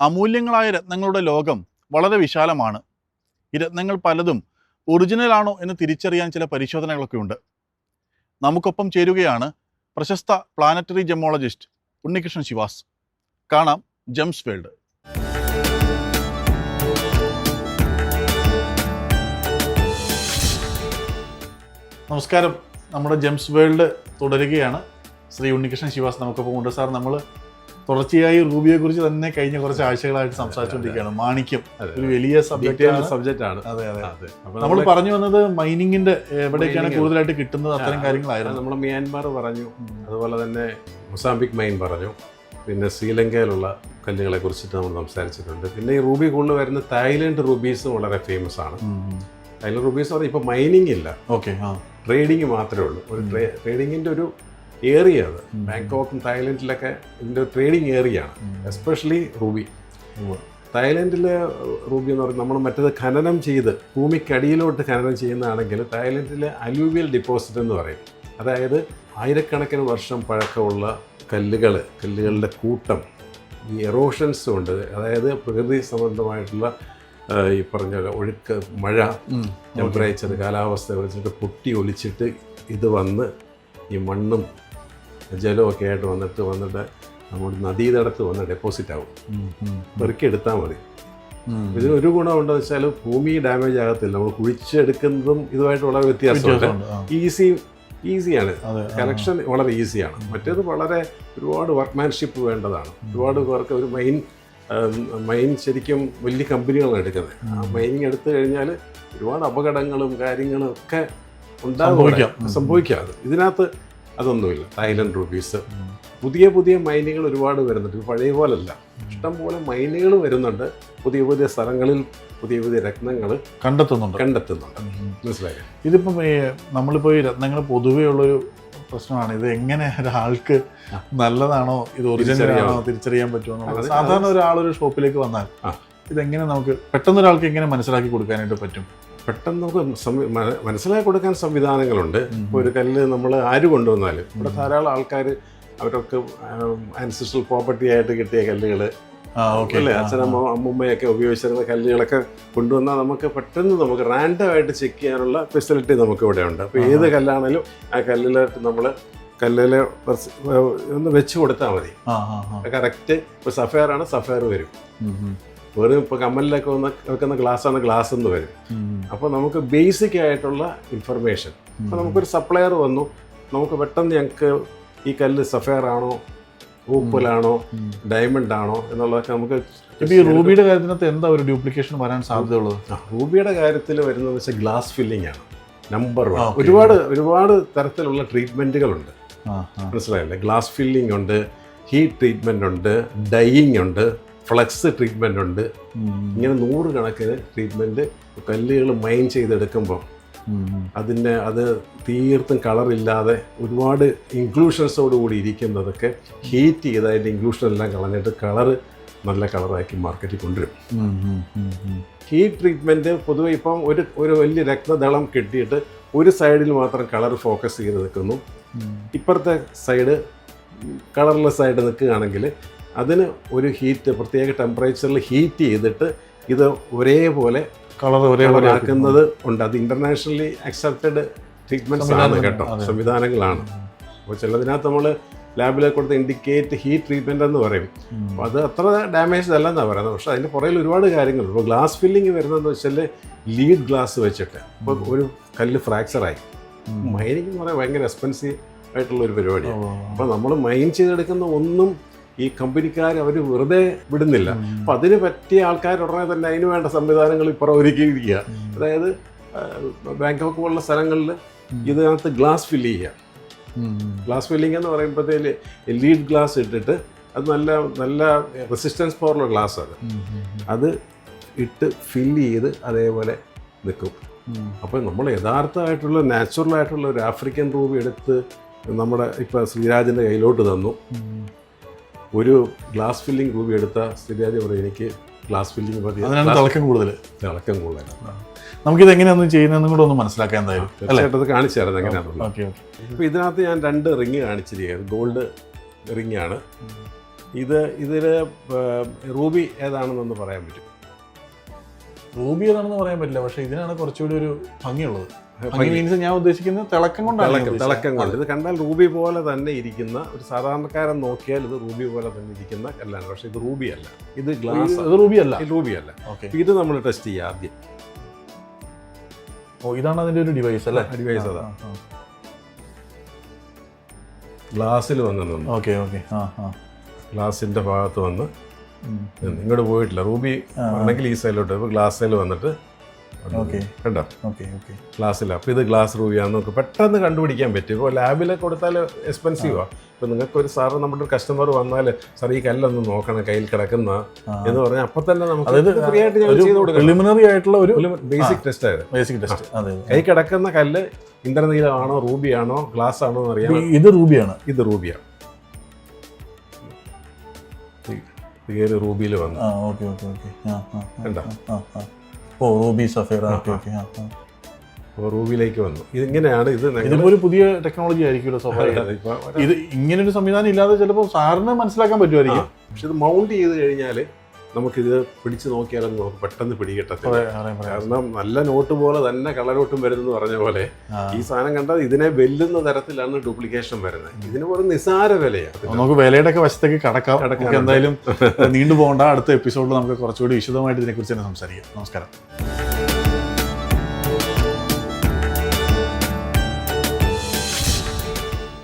അമൂല്യങ്ങളായ രത്നങ്ങളുടെ ലോകം വളരെ വിശാലമാണ്. ഈ രത്നങ്ങൾ പലതും ഒറിജിനലാണോ എന്ന് തിരിച്ചറിയാൻ ചില പരിശോധനകളൊക്കെ ഉണ്ട്. നമുക്കൊപ്പം ചേരുകയാണ് പ്രശസ്ത പ്ലാനറ്ററി ജെമോളജിസ്റ്റ് ഉണ്ണികൃഷ്ണൻ ശിവാസ്. കാണാം ജെംസ് വേൾഡ് നമസ്കാരം. നമ്മുടെ ജെംസ് വേൾഡ് തുടരുകയാണ്. ശ്രീ ഉണ്ണികൃഷ്ണൻ ശിവാസ് നമുക്കൊപ്പം ഉണ്ട്. സാർ നമ്മൾ തുടർച്ചയായി റൂബിയെ കുറിച്ച് തന്നെ കഴിഞ്ഞ കുറച്ച് ആഴ്ചകളായിട്ട് സംസാരിച്ചുകൊണ്ടിരിക്കുകയാണ് മാണിക്യം. ഒരു വലിയ സബ്ജക്റ്റ് സബ്ജക്റ്റ് ആണ്. അതെ അതെ. നമ്മൾ പറഞ്ഞു വന്നത് മൈനിങ്ങിന്റെ എവിടേക്കാണ് Mining. കൂടുതലായിട്ട് കിട്ടുന്നത് അത്തരം കാര്യങ്ങളായിരുന്നു. നമ്മൾ മ്യാൻമാർ പറഞ്ഞു. അതുപോലെ തന്നെ മൊസാംബിക് മൈൻ പറഞ്ഞു. പിന്നെ ശ്രീലങ്കയിലുള്ള കല്ലുകളെ കുറിച്ചിട്ട് നമ്മൾ സംസാരിച്ചിട്ടുണ്ട്. പിന്നെ ഈ റൂബി കൂടുതൽ വരുന്ന തായ്ലൻഡ് റൂബീസ് വളരെ ഫേമസ് ആണ്. തായ്ലൻഡ് റൂബീസ് പറഞ്ഞാൽ ഇപ്പൊ മൈനിങ് ഇല്ല. ഓക്കെ ട്രേഡിങ് മാത്രമേ ഉള്ളൂ. ഒരു ട്രേഡിങ്ങിന്റെ ഒരു ഏരിയ അത് ബാങ്കോക്കും തായ്ലൻഡിലൊക്കെ ഇതിന്റെ ട്രേഡിങ് ഏരിയ ആണ് എസ്പെഷ്യലി റൂബി. തായ്ലൻഡിൽ തായ്ലൻഡിലെ റൂബി എന്ന് പറയുന്നത് നമ്മൾ മറ്റേത് ഖനനം ചെയ്ത് ഭൂമിക്കടിയിലോട്ട് ഖനനം ചെയ്യുന്നതാണെങ്കിൽ തായ്ലൻഡിലെ അലൂവിയൽ ഡിപ്പോസിറ്റ് എന്ന് പറയും. അതായത് ആയിരക്കണക്കിന് വർഷം പഴക്കമുള്ള കല്ലുകൾ കല്ലുകളുടെ കൂട്ടം ഈ എറോഷൻസ് ഉണ്ട്. അതായത് പ്രകൃതി സംബന്ധമായിട്ടുള്ള ഈ പറഞ്ഞ ഒഴുക്ക് മഴ ടെമ്പറേച്ചർ കാലാവസ്ഥ വെച്ചിട്ട് പൊട്ടി ഒലിച്ചിട്ട് ഇത് വന്ന് ഈ മണ്ണും ജലമൊക്കെ ആയിട്ട് വന്നിട്ട് വന്നിട്ട് നമ്മുടെ നദീതടത്ത് വന്ന് ഡെപ്പോസിറ്റ് ആവും. പെറുക്കിയെടുത്താൽ മതി. ഇതിന് ഒരു ഗുണമുണ്ടെന്ന് വെച്ചാൽ ഭൂമി ഡാമേജ് ആകത്തില്ല. നമ്മൾ കുഴിച്ചെടുക്കുന്നതും ഇതുമായിട്ട് വളരെ വ്യത്യാസമുണ്ട്. ഈസി ഈസിയാണ് കണക്ഷൻ കലക്ഷൻ വളരെ ഈസിയാണ് മറ്റേത് വളരെ ഒരുപാട് വർക്ക്മാൻഷിപ്പ് വേണ്ടതാണ്. ഒരുപാട് പേർക്ക് ഒരു മെയിൻ മെയിൻ ശരിക്കും വലിയ കമ്പനികളാണ് എടുക്കുന്നത്. ആ മൈനിങ് എടുത്തു കഴിഞ്ഞാൽ ഒരുപാട് അപകടങ്ങളും കാര്യങ്ങളും ഒക്കെ ഉണ്ടാകും സംഭവിക്കാം. അവിടെ. സംഭവിക്കാം അത്. ഇതിനകത്ത് അതൊന്നുമില്ല. തൈലൻഡ് റുപ്പീസ് പുതിയ പുതിയ മൈനുകൾ ഒരുപാട് വരുന്നുണ്ട്. പഴയ പോലല്ല. ഇഷ്ടംപോലെ മൈനുകൾ വരുന്നുണ്ട്. പുതിയ പുതിയ സ്ഥലങ്ങളിൽ പുതിയ പുതിയ രത്നങ്ങൾ കണ്ടെത്തുന്നുണ്ട്. കണ്ടെത്തുന്നുണ്ട്. മനസ്സിലായി. ഇതിപ്പം ഈ നമ്മളിപ്പോൾ ഈ രത്നങ്ങൾ പൊതുവേ ഉള്ളൊരു പ്രശ്നമാണ്. ഇത് എങ്ങനെ ഒരാൾക്ക് നല്ലതാണോ ഇത് ഒറിജിനൽ തിരിച്ചറിയാൻ ആണോ തിരിച്ചറിയാൻ പറ്റുമോ എന്നുള്ളത്. സാധാരണ ഒരാളൊരു ഷോപ്പിലേക്ക് വന്നാൽ. ഇതെങ്ങനെ നമുക്ക് പെട്ടെന്ന് ഒരാൾക്ക് എങ്ങനെ മനസ്സിലാക്കി കൊടുക്കാനായിട്ട് പറ്റും? പെട്ടെന്ന് നമുക്ക് മനസ്സിലാക്കി കൊടുക്കാൻ സംവിധാനങ്ങളുണ്ട്. ഒരു കല്ല് നമ്മൾ ആര് കൊണ്ടുവന്നാലും. ഇവിടെ ധാരാളം ആൾക്കാർ അവരൊക്കെ അൻസിസ്റ്റൽ പ്രോപ്പർട്ടി ആയിട്ട് കിട്ടിയ കല്ലുകൾ അല്ലേ? അച്ഛനമ്മ അമ്മുമ്മയൊക്കെ ഉപയോഗിച്ചിരുന്ന കല്ലുകളൊക്കെ കൊണ്ടുവന്നാൽ നമുക്ക് പെട്ടെന്ന് നമുക്ക് റാൻഡം ആയിട്ട് ചെക്ക് ചെയ്യാനുള്ള ഫെസിലിറ്റി നമുക്ക് ഇവിടെ ഉണ്ട്. അപ്പോൾ ഏത് കല്ലാണെങ്കിലും ആ കല്ലിലോട്ട് നമ്മൾ കല്ലിൽ ഒന്ന് വെച്ച് കൊടുത്താൽ മതി. കറക്റ്റ് ഇപ്പോൾ സഫയർ ആണ് സഫയർ വരും. വെറും ഇപ്പോൾ കമ്മലിലൊക്കെ വന്ന് വെക്കുന്ന ഗ്ലാസ് ആണ് ഗ്ലാസ് എന്ന് വരും. അപ്പോൾ നമുക്ക് ബേസിക് ആയിട്ടുള്ള ഇൻഫർമേഷൻ അപ്പോൾ നമുക്കൊരു സപ്ലയർ വന്നു. നമുക്ക് പെട്ടെന്ന് ഞങ്ങൾക്ക് ഈ കല്ല് സഫയർ ആണോ ഊപ്പലാണോ. ഡയമണ്ട് ആണോ എന്നുള്ളതൊക്കെ നമുക്ക് ഈ റൂബിയുടെ കാര്യത്തിനകത്ത് എന്താ ഒരു ഡ്യൂപ്ലിക്കേഷൻ വരാൻ സാധ്യതയുള്ളത്? റൂബിയുടെ കാര്യത്തിൽ വരുന്നത് വെച്ചാൽ ഗ്ലാസ് ഫില്ലിംഗ് ആണ്. നമ്പർ വൺ ഒരുപാട് ഒരുപാട് തരത്തിലുള്ള ട്രീറ്റ്മെന്റുകളുണ്ട് മനസ്സിലായില്ലേ? ഗ്ലാസ് ഫില്ലിംഗ് ഉണ്ട് ഹീറ്റ് ട്രീറ്റ്മെന്റ് ഉണ്ട് ഡൈയിങ് ഉണ്ട്. ഫ്ലക്സ് ട്രീറ്റ്മെന്റ് ഉണ്ട് ഇങ്ങനെ നൂറുകണക്കിന് ട്രീറ്റ്മെന്റ് കല്ലുകൾ മൈൻ ചെയ്തെടുക്കുമ്പോൾ. അതിന്റെ അത് തീർത്തും കളറില്ലാതെ ഒരുപാട് ഇൻക്ലൂഷൻസോട് കൂടി ഇരിക്കുന്നതൊക്കെ ഹീറ്റ് ചെയ്ത് അതിന്റെ ഇൻക്ലൂഷൻ എല്ലാം കളഞ്ഞിട്ട് കളറ് നല്ല കളറാക്കി മാർക്കറ്റിൽ കൊണ്ടുവരും. ഹീറ്റ് ട്രീറ്റ്മെന്റ് പൊതുവെ ഇപ്പം ഒരു ഒരു വലിയ രക്തദളം കെട്ടിയിട്ട് ഒരു സൈഡിൽ മാത്രം കളർ ഫോക്കസ് ചെയ്ത് നിൽക്കുന്നു. ഇപ്പുറത്തെ സൈഡ് കളർലെസ് ആയിട്ട് നിൽക്കുകയാണെങ്കിൽ അതിന് ഒരു ഹീറ്റ് പ്രത്യേക ടെമ്പറേച്ചറിൽ ഹീറ്റ് ചെയ്തിട്ട് ഇത് ഒരേപോലെ കളർ ഒരേപോലെ ആക്കി. ആക്കുന്നത്. ഉണ്ട്. അത് ഇന്റർനാഷണലി അക്സെപ്റ്റഡ് ട്രീറ്റ്മെന്റ്സ് ആണ് കേട്ടോ. സംവിധാനങ്ങളാണ്. അപ്പോൾ ചിലതിനകത്ത് നമ്മൾ ലാബിലെ കൊടുത്ത് ഇൻഡിക്കേറ്റ് ഹീറ്റ് ട്രീറ്റ്മെന്റ് എന്ന് പറയും. അപ്പോൾ അത് അത്ര ഡാമേജ് അല്ലെന്നാണ് പറയുന്നത്. പക്ഷേ അതിന്റെ പുറകിൽ ഒരുപാട് കാര്യങ്ങളുണ്ട്. ഇപ്പോൾ ഗ്ലാസ് ഫില്ലിങ് വരുന്നതെന്ന് വെച്ചാൽ ലീഡ് ഗ്ലാസ് വെച്ചിട്ട് ഇപ്പോൾ ഒരു കല്ല് ഫ്രാക്ചറായി. മൈനിങ് എന്ന് പറയാൻ ഭയങ്കര എക്സ്പെൻസീവ് ആയിട്ടുള്ള ഒരു പരിപാടിയാണ്. അപ്പോൾ നമ്മൾ മൈൻ ചെയ്തെടുക്കുന്ന ഒന്നും ഈ കമ്പനിക്കാർ അവർ വെറുതെ വിടുന്നില്ല. അപ്പം അതിന് പറ്റിയ ആൾക്കാർ ഉടനെ തന്നെ അതിന് വേണ്ട സംവിധാനങ്ങൾ ഇപ്പുറം ഒരുക്കിയിരിക്കുക. അതായത് ബാങ്കോക്ക് പോലുള്ള സ്ഥലങ്ങളിൽ ഇതിനകത്ത് ഗ്ലാസ് ഫില്ല് ചെയ്യുക. ഗ്ലാസ് ഫില്ലിംഗ് എന്ന് പറയുമ്പോഴത്തേക്ക് ലീഡ് ഗ്ലാസ് ഇട്ടിട്ട് അത് നല്ല നല്ല റെസിസ്റ്റൻസ് പവറുള്ള ഗ്ലാസ് അത് അത് ഇട്ട് ഫില്ല് ചെയ്ത് അതേപോലെ നിൽക്കും. അപ്പോൾ നമ്മൾ യഥാർത്ഥമായിട്ടുള്ള നാച്ചുറലായിട്ടുള്ള ഒരു ആഫ്രിക്കൻ റൂബി എടുത്ത് നമ്മുടെ ഇപ്പോൾ ശ്രീരാജിന്റെ കയ്യിലോട്ട് തന്നു. ഒരു ഗ്ലാസ് ഫില്ലിംഗ് റൂബി എടുത്ത ശ്രീരാജ് പറയും എനിക്ക് ഗ്ലാസ് ഫില്ലിംഗ് മതി. അതിനാണ് തിളക്കം കൂടുതൽ തിളക്കം കൂടുതലാണ് നമുക്കിത് എങ്ങനെയാണെന്ന് ചെയ്യുന്നതെന്നും കൂടെ ഒന്ന് മനസ്സിലാക്കാൻ എന്തായാലും തീർച്ചയായിട്ടും അത് കാണിച്ചു തരാം എങ്ങനെയാണെന്നുള്ളത്. Okay okay. ഇപ്പോൾ ഇതിനകത്ത് ഞാൻ രണ്ട് റിങ് കാണിച്ചിരിക്കുകയാണ്. ഗോൾഡ് റിങ് ആണ് ഇത് ഇതിൽ റൂബി ഏതാണെന്നൊന്ന് പറയാൻ പറ്റും. റൂബി ഏതാണെന്ന് പറയാൻ പറ്റില്ല പക്ഷേ ഇതിനാണ് കുറച്ചുകൂടി ഒരു ഭംഗിയുള്ളത്. ഭംഗി ഭംഗി. മീൻസ് ഞാൻ ഉദ്ദേശിക്കുന്നത് തിളക്കം കൊണ്ടാണ് തിളക്കം. കൊണ്ട്. ഇത് കണ്ടാൽ റൂബി പോലെ തന്നെ ഇരിക്കുന്ന ഒരു സാധാരണക്കാരൻ നോക്കിയാൽ ഇത് റൂബി പോലെ തന്നെ ഇരിക്കുന്ന കല്ലാണ്. പക്ഷേ ഇത് റൂബി അല്ല. ഇത് ഗ്ലാസ് ഇത് റൂബി അല്ല. റൂബി അല്ല. ഓക്കെ. ഇത് നമ്മൾ ടെസ്റ്റ് ചെയ്യുക ആദ്യം. ഓ ഇതാണ് അതിന്റെ ഒരു ഡിവൈസ് അല്ലേ? ഡിവൈസ് അതാ. ഗ്ലാസ്സിൽ വന്ന് നിന്ന്. Okay okay. ആ ആ. ഗ്ലാസിന്റെ ഭാഗത്ത് വന്ന്. ഇങ്ങോട്ട് പോയിട്ടില്ല. റൂബി. ആണെങ്കിൽ ഈ സൈഡിലോട്ട് ഇപ്പോൾ ഗ്ലാസ്സിൽ വന്നിട്ട് ഓക്കെ ഗ്ലാസ്സിൽ അപ്പോൾ ഇത് ഗ്ലാസ് റൂബിയാന്ന് നമുക്ക് പെട്ടെന്ന് കണ്ടുപിടിക്കാൻ പറ്റും. ഇപ്പോൾ ലാബിൽ കൊടുത്താൽ എക്സ്പെൻസീവാണ് ഇപ്പോൾ നിങ്ങൾക്ക് ഒരു സാറ് നമ്മുടെ ഒരു കസ്റ്റമർ വന്നാൽ സാർ ഈ കല്ലൊന്ന് നോക്കണം കയ്യിൽ കിടക്കുന്ന. എന്ന് പറഞ്ഞാൽ അപ്പം തന്നെ നമുക്ക് ഫ്രീ ആയിട്ട് ഞാൻ ചെയ്ത് ആയിട്ടുള്ള ഒരു ബേസിക് ടെസ്റ്റ് ആയത്. ബേസിക് ടെസ്റ്റ് കൈ കിടക്കുന്ന കല്ല് ഇന്ദ്രനീലമാണോ റൂബിയാണോ ഗ്ലാസ് ആണോ എന്ന് അറിയാൻ ഇത് റൂബിയാണ്. ഇത് റൂബിയാണ് റൂബിയിൽ വന്നു? ഓക്കെ ഓക്കെ ഓക്കെ കണ്ടോ? ഓ റൂബി സഫേർ ഓക്കെ ഓക്കെ ആ ആ. അപ്പോൾ റൂബിയിലേക്ക് വന്നു. ഇതിങ്ങനെയാണ് ഇത് ഇതിപ്പോ ഒരു പുതിയ ടെക്നോളജി ആയിരിക്കുമല്ലോ സ്വാഭാവികം. ഇത് ഇങ്ങനെ ഒരു സംവിധാനം ഇല്ലാതെ ചിലപ്പോൾ സാറിന് മനസ്സിലാക്കാൻ പറ്റുമായിരിക്കും. പക്ഷെ ഇത് മൗണ്ട് ചെയ്ത് കഴിഞ്ഞാൽ നമുക്കിത് പിടിച്ചു നോക്കിയാലൊന്നും നമുക്ക് പെട്ടെന്ന് പിടികിട്ടത്തില്ല. കാരണം നല്ല നോട്ട് പോലെ തന്നെ കളറോട്ടും വരുന്നെന്ന് പറഞ്ഞ പോലെ ഈ സാധനം കണ്ടാൽ ഇതിനെ വെല്ലുന്ന തരത്തിലാണ് ഡ്യൂപ്ലിക്കേഷൻ വരുന്നത്. ഇതിന് ഒരു നിസാര വിലയാണ് നമുക്ക് വിലയുടെ ഒക്കെ വശത്തേക്ക് കടക്കാം. കടക്കാം. എന്തായാലും നീണ്ടു പോകണ്ട അടുത്ത എപ്പിസോഡിൽ നമുക്ക് കുറച്ചുകൂടി വിശദമായിട്ട് ഇതിനെക്കുറിച്ച് തന്നെ സംസാരിക്കാം. നമസ്കാരം.